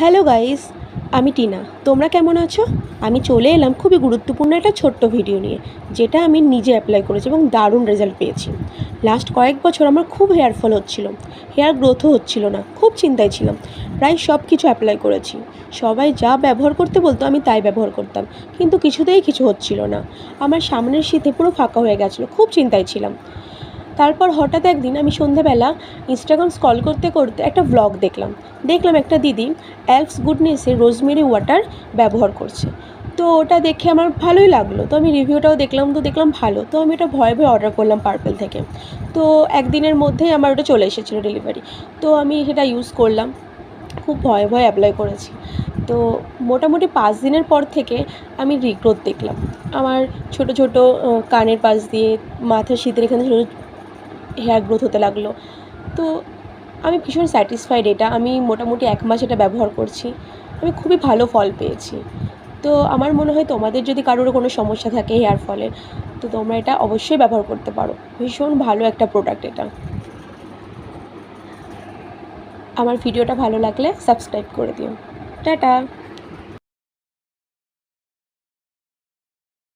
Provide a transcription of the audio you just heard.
Hello guys আমি টিনা। তোমরা কেমন আছো? আমি চলে এলাম খুবই গুরুত্বপূর্ণ একটা ছোট্ট ভিডিও নিয়ে, যেটা আমি নিজে অ্যাপ্লাই করেছি এবং দারুণ রেজাল্ট পেয়েছি। লাস্ট কয়েক বছর আমার খুব হেয়ার ফল হচ্ছিল। হেয়ার গ্রোথও হচ্ছিল না। খুব চিন্তায় ছিলাম। প্রায় সব কিছু অ্যাপ্লাই করেছি। সবাই যা ব্যবহার করতে বলতো, আমি তাই ব্যবহার করতাম। কিন্তু কিছুতেই কিছু হচ্ছিল না। আমার সামনের শীতে পুরো ফাঁকা হয়ে গেছিল। খুব চিন্তায় ছিলাম। তারপর হঠাৎ একদিন আমি সন্ধেবেলা ইনস্টাগ্রাম স্ক্রল করতে করতে একটা ব্লগ দেখলাম। দেখলাম একটা দিদি অ্যালপস গুডনেসের রোজমেরি ওয়াটার ব্যবহার করছে। তো ওটা দেখে আমার ভালোই লাগল। তো আমি রিভিউটাও দেখলাম, তো দেখলাম ভালো। তো আমি এটা ভয়ে ভয়ে অর্ডার করলাম পার্পেল থেকে। তো একদিনের মধ্যেই আমার ওটা চলে এসেছিল ডেলিভারি তো আমি সেটা ইউজ করলাম। খুব ভয়ে ভয়ে অ্যাপ্লাই করেছি। তো মোটামুটি পাঁচ দিনের পর থেকে আমি রিগ্রোথ দেখলাম। আমার ছোট ছোট কানের পাশ দিয়ে মাথার শীতের এখানে ছোটো হেয়ার গ্রোথ হতে লাগল। তো আমি ভীষণ স্যাটিসফাইড এটা। আমি মোটামুটি এক মাস এটা ব্যবহার করছি। আমি খুবই ভালো ফল পেয়েছি। তো আমার মনে হয় তোমাদের যদি কারোর কোনো সমস্যা থাকে হেয়ার ফলের তো তোমরা এটা অবশ্যই ব্যবহার করতে পারো। ভীষণ ভালো একটা প্রোডাক্ট এটা। আমার ভিডিওটা ভালো লাগলে সাবস্ক্রাইব করে দিও। টাটা!